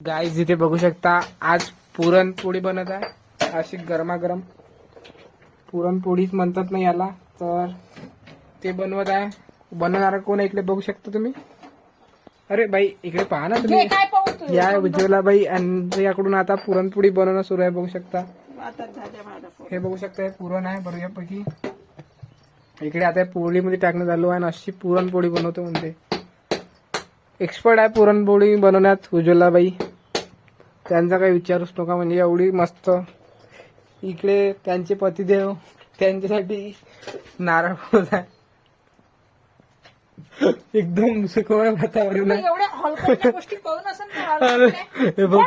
Guys इथे बघू शकता आज पुरणपोळी बनत आहे. अशी गरमागरम. पुरणपोळीच म्हणतात ना याला तर ते बनवत आहे. बनवणारा कोण आहे इकडे बघू शकता तुम्ही? अरे बाई इकडे पहा ना तुम्ही. या उज्ज्वला बाई आणि याकडून आता पुरणपोळी बनवणं सुरू आहे बघू शकता. हे बघू शकता हे पुरण आहे बऱ्यापैकी इकडे आता पोळीमध्ये टाकणं चालू आहे आणि अशी पुरणपोळी बनवतो म्हणते. एक्सपर्ट आहे पुरणपोळी बनवण्यात उज्ज्वलाबाई त्यांचा काही विचारूच नका म्हणजे एवढी मस्त. इकडे त्यांचे पतिदेव त्यांच्यासाठी नारळ फोडत आहे एकदम सुखमय वातावरण आहे. अरे. हे बघ.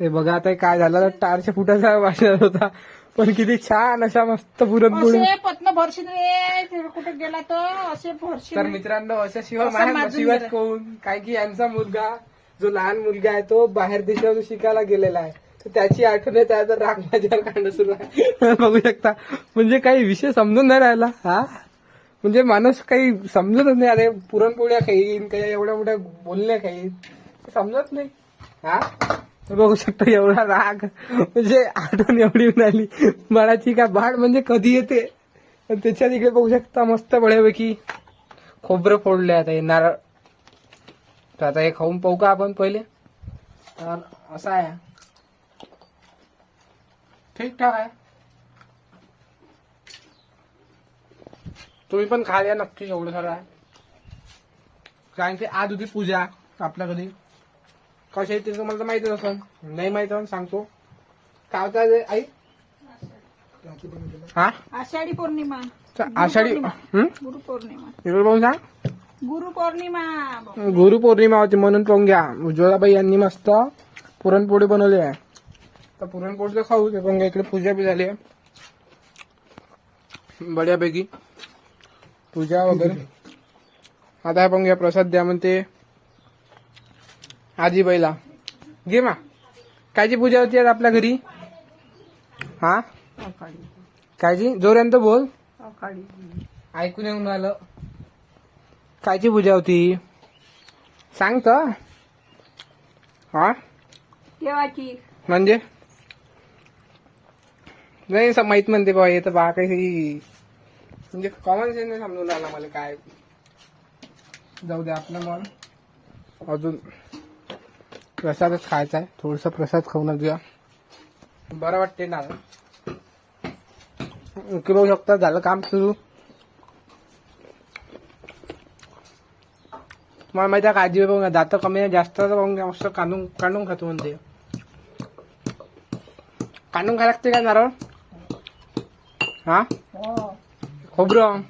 हे बघा आता हे काय झालं टारच्या फुटाचा वाजत होता. पण किती छान अशा मस्त पुरणपोळी. असे पत्न भरशील रे तिकडे कुठे गेला तर असे भरशील तर मित्रांनो अशा शिवाय असं गेलं. कोण? काय की यांचा मुलगा. जो लहान मुलगा आहे तो बाहेर देशावर शिकायला गेलेला आहे. तर त्याची आठवण येत आहे तर राग माझ्यावर काढणं सुरू आहे. बघू शकता. म्हणजे काही विषय समजून नाही राहिला हा? म्हणजे माणूस काही समजतच नाही. अरे पुरणपोळ्या खाईन काही एवढ्या मोठ्या बोलण्या खाईन. समजत नाही हा? बघू शकता एवढा राग. म्हणजे आठवण एवढी मिळाली बाळाची का बाळ म्हणजे कधी येते? आणि त्याच्यात इकडे बघू शकता मस्त बळ्यापैकी खोबरं फोडले आता हे नारळ तर आता हे खाऊन पाहू का आपण पहिले? तर असं आहे. ठीक ठाक आहे. तुम्ही पण खा द्या नक्की एवढं सारं आहे. कारण की आज होती पूजा आपल्या घरी कशा येते तुम्हाला तर माहितीच असेल. नाही माहीत असेल सांगतो. काय होतं आई? हा? आषाढी पौर्णिमा आषाढी हं? गुरु पौर्णिमा सांग. गुरु पौर्णिमा. गुरुपौर्णिमा होती म्हणून पाहून घ्या. उज्ज्वलाबाई यांनी मस्त पुरणपोळी बनवली आहे. तर पुरणपोळी तर खाऊ घ्या इकडे पूजा बी झाली आहे. बढ्यापैकी. पूजा वगैरे. आता पण घ्या प्रसाद द्या म्हणते आजीबाईला. घे मा. कायची पूजा होती आज आपल्या घरी? हा? कायची? जोऱ्यानं बोल. ऐकून येऊन राहिलं. कायची पूजा होती? सांग तर हा? देवाची. म्हणजे? नाही असं माहीत म्हणते बा येतं बा काही म्हणजे कॉमन सेन्स नाही समजून राहिला मला काय. जाऊ दे आपलं मन. अजून प्रसादच खायचा आहे. थोडस प्रसाद खाऊन घेऊया बरं वाटते ना. बघू शकता झालं काम सुरू. तुम्हाला माहिती आहे काळजी बघा दात कमी जास्त बघून मस्त कांदून कांडून खातो म्हणते. कांडून खायला लागते का नारळ? हा? हो खोबरं.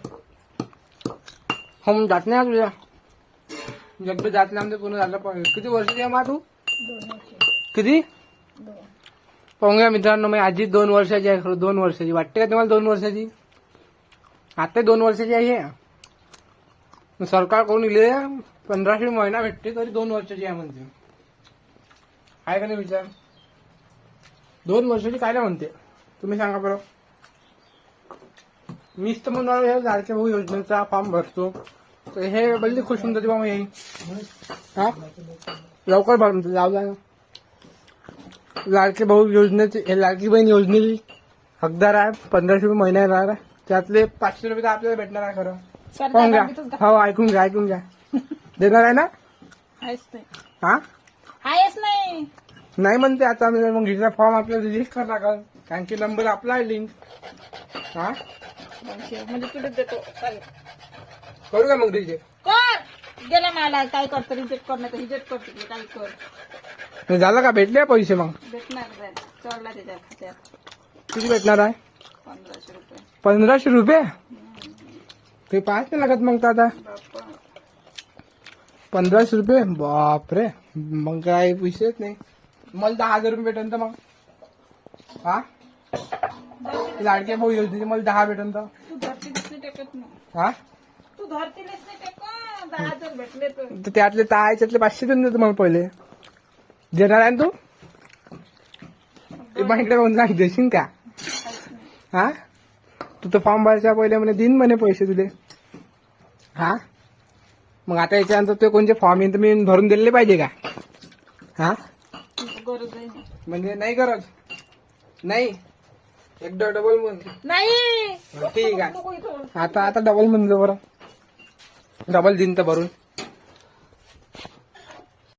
हो जात नाही तुझ्या जगद जात नाही आमचं पूर्ण झालं पण किती वर्षाची आहे मा तू? किती? पाहूया मित्रांनो मी आजी दोन वर्षाची आहे खरं दोन वर्षाची. वाटते का तुम्हाला दोन वर्षाची? आता दोन वर्षाची आहे. सरकार कोण इले? पंधराशे महिना भेटते तरी दोन वर्षाची आहे म्हणते. आहे का नाही विचार? दोन वर्षाची काय म्हणते? तुम्ही सांगा बरं. मीच तर म्हणणार हे लाडक्या भाऊ योजनेचा फॉर्म भरतो. तर हे बल्ली खुश होऊन जाते बाबा येईल हा? लवकर भर जाऊ द्या. लाडके भाऊ योजनेचे हे लाडकी बहीण योजनेची हकदार आहे पंधराशे रुपये महिना येणार आहे. त्यातले पाचशे रुपये तर आपल्याला भेटणार आहे खरं. पाहून घ्या. हो ऐकून घ्या ऐकून घ्या. देणार आहे ना? हा? आहेच नाही. नाही म्हणते आता मी मग हिचा फॉर्म आपल्याला रिलीज करा लागल कारण की नंबर आपला आहे लिंक हा? म्हणजे तुला देतो. करू का मग रिजेक्ट कर! गेला मला काय करतो रिजेक्ट कर नाही रिजेक्ट करतो काय कर. झालं का? भेटले पैसे मग? भेटणार नाही. चढला त्याच्या खात्यात. किती भेटणार आहे? पंधराशे रुपये. पंधराशे रुपये? ते पाच नाही लागत मग बाप्पा. पंधराशे रुपये? बापरे. मग काय विषयच नाही. मला दहा हजार रुपये भेटन तर मग. हा? लाडके भाऊ योजनेचे मला दहा भेटन तर. हा? तर. त्यातले दहा याच्यातले पाचशे देऊन देतो मला पहिले. देणार आहे ना तू? ते इकडे कोण सांग देशील का? हा? तू तर फॉर्म भरायच्या पहिले म्हणे दिन म्हणे पैसे तुले. हा? मग आता याच्यानंतर ते कोणते फॉर्म येईल तर मी भरून दिलेले पाहिजे का? हा? गरज आहे म्हणजे नाही गरज. नाही. एकदा डबल म्हण नाही. ठीक आहे. नको इथं. आता आता डबल म्हणलं बरं. डबल दिन तर भरून.